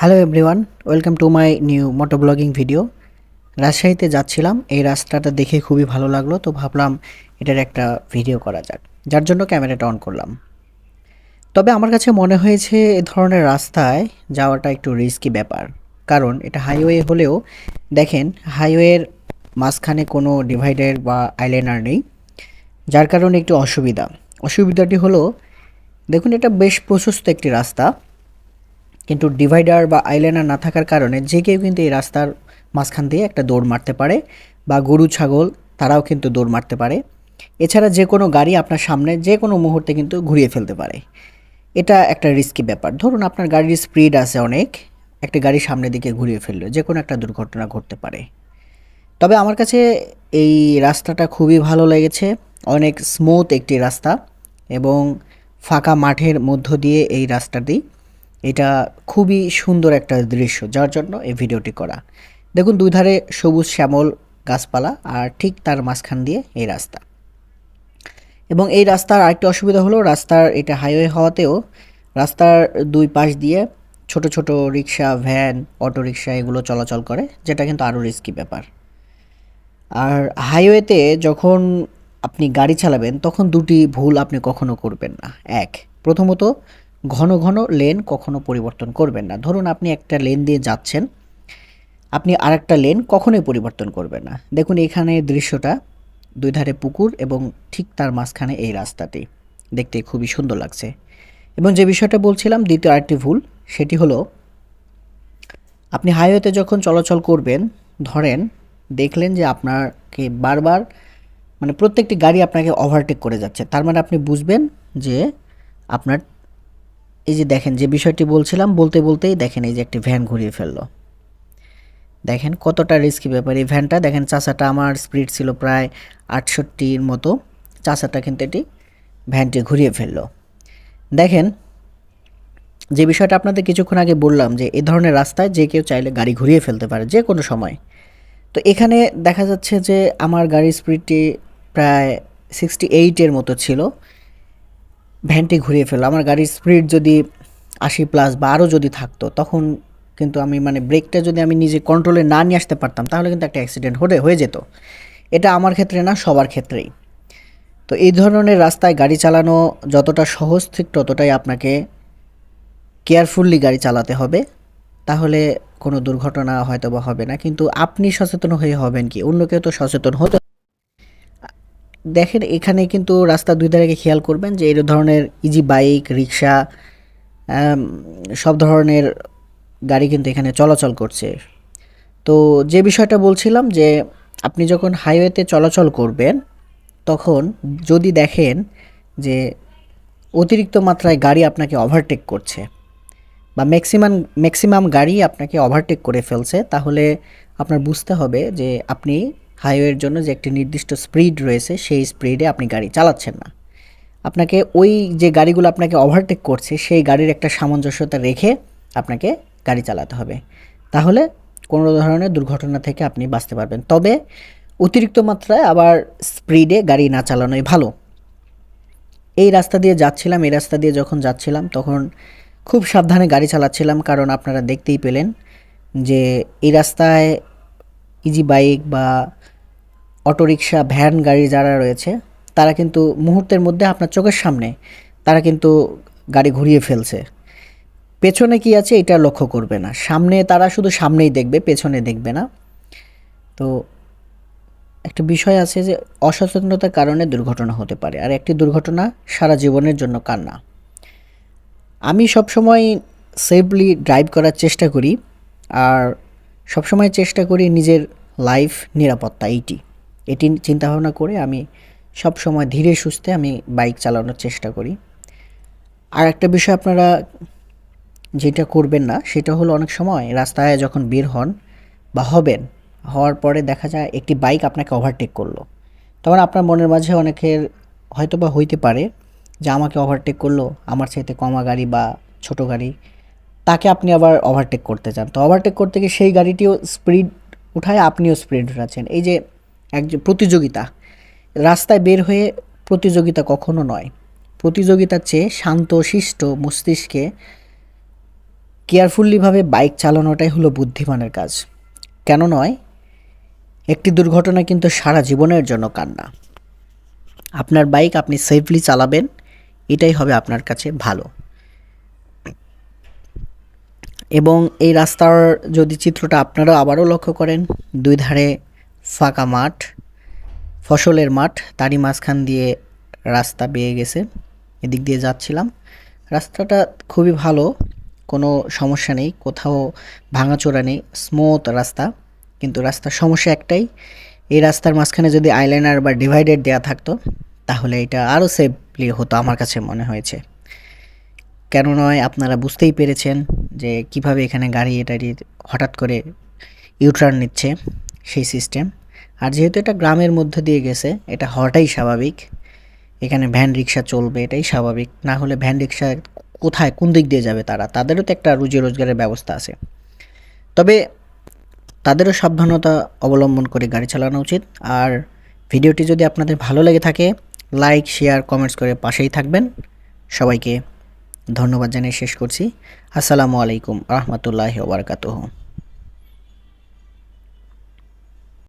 Hello everyone welcome to my new moto blogging video রাজশাহীতে যাচ্ছিলাম, এই রাস্তাটা দেখে খুবই ভালো লাগল, তো ভাবলাম এটার একটা ভিডিও করা যাক, যার জন্য ক্যামেরাটা অন করলাম। তবে আমার কাছে মনে হয়েছে এ ধরনের রাস্তায় যাওয়াটা একটু রিস্কি ব্যাপার, কারণ এটা হাইওয়ে হলেও দেখেন হাইওয়ের মাঝখানে কোনো ডিভাইডার বা আইলাইনার নেই, যার কারণে একটু অসুবিধা। অসুবিধাটি হলো, দেখুন এটা বেশ প্রশস্ত একটি রাস্তা কিন্তু ডিভাইডার বা আইলাইনার না থাকার কারণে যে কেউ কিন্তু এই রাস্তার মাঝখান দিয়ে একটা দৌড় মারতে পারে বা গরু, ছাগল তারাও কিন্তু দৌড় মারতে পারে। এছাড়া যে কোনো গাড়ি আপনার সামনে যে কোনো মুহূর্তে কিন্তু ঘুরিয়ে ফেলতে পারে। এটা একটা রিস্কি ব্যাপার। ধরুন আপনার গাড়ির স্পিড আছে অনেক, একটা গাড়ি সামনের দিকে ঘুরিয়ে ফেলল, যে কোনো একটা দুর্ঘটনা ঘটতে পারে। তবে আমার কাছে এই রাস্তাটা খুবই ভালো লেগেছে। অনেক স্মুথ একটি রাস্তা এবং ফাঁকা মাঠের মধ্য দিয়ে এই রাস্তাটি এটা খুবই সুন্দর একটা দৃশ্য, যার জন্য এই ভিডিওটি করা। দেখুন দুই ধারে সবুজ শ্যামল গাছপালা আর ঠিক তার মাঝখান দিয়ে এই রাস্তা। এবং এই রাস্তার আরেকটি অসুবিধা হলো, রাস্তার এটা হাইওয়ে হওয়াতেও রাস্তার দুই পাশ দিয়ে ছোট ছোট রিক্সা ভ্যান অটো রিক্সা এগুলো চলাচল করে, যেটা কিন্তু আরও রিস্কি ব্যাপার। আর হাইওয়েতে যখন আপনি গাড়ি চালাবেন, তখন দুটি ভুল আপনি কখনো করবেন না। এক, প্রথমত ঘন ঘন লেন কখনো পরিবর্তন করবেন না। ধরুন আপনি একটা লেন দিয়ে যাচ্ছেন, আপনি আরেকটা লেন কখনোই পরিবর্তন করবেন না। দেখুন এখানে দৃশ্যটা, দুই ধারে পুকুর এবং ঠিক তার মাঝখানে এই রাস্তাটি। দেখতে খুবই সুন্দর লাগছে। এবং যে বিষয়টা বলছিলাম, দ্বিতীয় আরেকটি ভুল, সেটি হলো, আপনি হাইওয়েতে যখন চলাচল করবেন, ধরেন দেখলেন যে আপনাকে বারবার মানে প্রত্যেকটি গাড়ি আপনাকে ওভারটেক করে যাচ্ছে। তার মানে আপনি বুঝবেন যে আপনার এই যে দেখেন, যে বিষয়টি বলছিলাম, বলতে বলতেই দেখেন এই যে একটি ভ্যান ঘুরিয়ে ফেলল। দেখেন কতটা রিস্কি ব্যাপার। এই ভ্যানটা দেখেন চাষাটা আমার স্পিড ছিল প্রায় আটষট্টির মতো। চাষাটা কিন্তু এটি ভ্যানটি ঘুরিয়ে ফেলল। দেখেন, যে বিষয়টা আপনাদের কিছুক্ষণ আগে বললাম যে, এ ধরনের রাস্তায় যে কেউ চাইলে গাড়ি ঘুরিয়ে ফেলতে পারে, যে কোনো সময়। তো এখানে দেখা যাচ্ছে যে, আমার গাড়ির স্পিডটি প্রায় সিক্সটি এইটের মতো ছিল। ভ্যানটি ঘুরিয়ে ফেলল। আমার গাড়ির স্পিড যদি আশি প্লাস বা আরও যদি থাকতো, তখন কিন্তু আমি মানে ব্রেকটা যদি আমি নিজে কন্ট্রোলে না নিয়ে আসতে পারতাম, তাহলে কিন্তু একটা অ্যাক্সিডেন্ট হয়ে হয়ে যেত। এটা আমার ক্ষেত্রে না, সবার ক্ষেত্রেই। তো এই ধরনের রাস্তায় গাড়ি চালানো যতটা সহজ, ঠিক ততটাই আপনাকে কেয়ারফুললি গাড়ি চালাতে হবে। তাহলে কোনো দুর্ঘটনা হয়তো বা হবে না। কিন্তু আপনি সচেতন হয়ে হবেন কি? অন্য কেউ তো সচেতন হতে দেখেন, এখানে কিন্তু রাস্তা দুই ধারে খেয়াল করবেন যে এই ধরনের ইজি বাইক রিক্সা সব ধরনের গাড়ি কিন্তু এখানে চলাচল করছে। তো যে বিষয়টা বলছিলাম যে আপনি যখন হাইওয়েতে চলাচল করবেন, তখন যদি দেখেন যে অতিরিক্ত মাত্রায় গাড়ি আপনাকে ওভারটেক করছে বা ম্যাক্সিমাম ম্যাক্সিমাম গাড়ি আপনাকে ওভারটেক করে ফেলছে, তাহলে আপনার বুঝতে হবে যে আপনি হাইওয়ের জন্য যে একটি নির্দিষ্ট স্পিড রয়েছে, সেই স্পিডে আপনি গাড়ি চালাচ্ছেন না। আপনাকে ওই যে গাড়িগুলো আপনাকে ওভারটেক করছে, সেই গাড়ির একটা সামঞ্জস্যতা রেখে আপনাকে গাড়ি চালাতে হবে। তাহলে কোনো ধরনের দুর্ঘটনা থেকে আপনি বাঁচতে পারবেন। তবে অতিরিক্ত মাত্রায় আবার স্পিডে গাড়ি না চালানোই ভালো। এই রাস্তা দিয়ে যাচ্ছিলাম, এই রাস্তা দিয়ে যখন যাচ্ছিলাম, তখন খুব সাবধানে গাড়ি চালাচ্ছিলাম, কারণ আপনারা দেখতেই পেলেন যে এই রাস্তায় ইজি বাইক বা অটোরিকশা, ভ্যান, গাড়ি যারা রয়েছে, তারা কিন্তু মুহূর্তের মধ্যে আপনার চোখের সামনে, তারা কিন্তু গাড়ি ঘুরিয়ে ফেলছে। পেছনে কি আছে এটা লক্ষ্য করবে না। সামনে তারা শুধু সামনেই দেখবে, পেছনে দেখবে না। তো একটা বিষয় আছে যে অসচেতনতার কারণে দুর্ঘটনা হতে পারে, আর একটি দুর্ঘটনা সারা জীবনের জন্য কান্না। আমি সবসময় সেফলি ড্রাইভ করার চেষ্টা করি, আর সবসময় চেষ্টা করি নিজের লাইফ নিরাপত্তা, এইটি। এটি চিন্তাভাবনা করে আমি সব সময় ধীরে সুস্থে আমি বাইক চালানোর চেষ্টা করি। আর একটা বিষয় আপনারা যেটা করবেন না, সেটা হলো অনেক সময় রাস্তায় যখন বের হন বা হবেন, হওয়ার পরে দেখা যায় একটি বাইক আপনাকে ওভারটেক করল। তখন আপনার মনের মাঝে অনেকের হয়তো বা হইতে পারে যে আমাকে ওভারটেক করল, আমার চাইতে কমা গাড়ি বা ছোট গাড়ি, তাকে আপনি আবার ওভারটেক করতে চান। তো ওভারটেক করতে গিয়ে সেই গাড়িটিও স্পিড উঠায়, আপনিও স্পিড উঠাচ্ছেন। এই যে এক যে, প্রতিযোগিতা। রাস্তায় বের হয়ে প্রতিযোগিতা কখনো নয়। প্রতিযোগিতার চেয়ে শান্ত, শিষ্ট মস্তিষ্কে কেয়ারফুল্লিভাবে বাইক চালানোটাই হলো বুদ্ধিমানের কাজ। কেন নয়? একটি দুর্ঘটনা কিন্তু সারা জীবনের জন্য কান্না। আপনার বাইক আপনি সেফলি চালাবেন, এটাই হবে আপনার কাছে ভালো। এবং এই রাস্তার যদি চিত্রটা আপনারা আবারও লক্ষ্য করেন, দুই ধারে ফাঁকা মাঠ, ফসলের মাঠ, তারই মাঝখান দিয়ে রাস্তা বেয়ে গেছে, এদিক দিয়ে যাচ্ছিলাম। রাস্তাটা খুবই ভালো, কোনো সমস্যা নেই, কোথাও ভাঙাচোরা নেই স্মুথ রাস্তা, কিন্তু রাস্তার সমস্যা একটাই, এই রাস্তার মাঝখানে যদি আইলাইনার বা ডিভাইডেড দেওয়া থাকতো, তাহলে এটা আরও সেফলি হতো আমার কাছে মনে হয়েছে। কেন নয় আপনারা বুঝতেই পেরেছেন যে কীভাবে এখানে গাড়ি টাড়ি হঠাৎ করে ইউটার্ন নিচ্ছে সেই সিস্টেম আর যেহেতু এটা গ্রামের মধ্যে দিয়ে গেছে, এটা হওয়াটাই স্বাভাবিক। এখানে ভ্যান রিক্সা চলবে, এটাই স্বাভাবিক। না হলে ভ্যান রিক্সা কোথায়, কোন দিক দিয়ে যাবে তারা? তাদেরও তো একটা রুজি রোজগারের ব্যবস্থা আছে। তবে তাদেরও সাবধানতা অবলম্বন করে গাড়ি চালানো উচিত। আর ভিডিওটি যদি আপনাদের ভালো লেগে থাকে, লাইক, শেয়ার, কমেন্টস করে পাশেই থাকবেন। সবাইকে ধন্যবাদ জানিয়ে শেষ করছি। আসসালামু আলাইকুম, রহমতুল্লাহ ওবরকাতুহ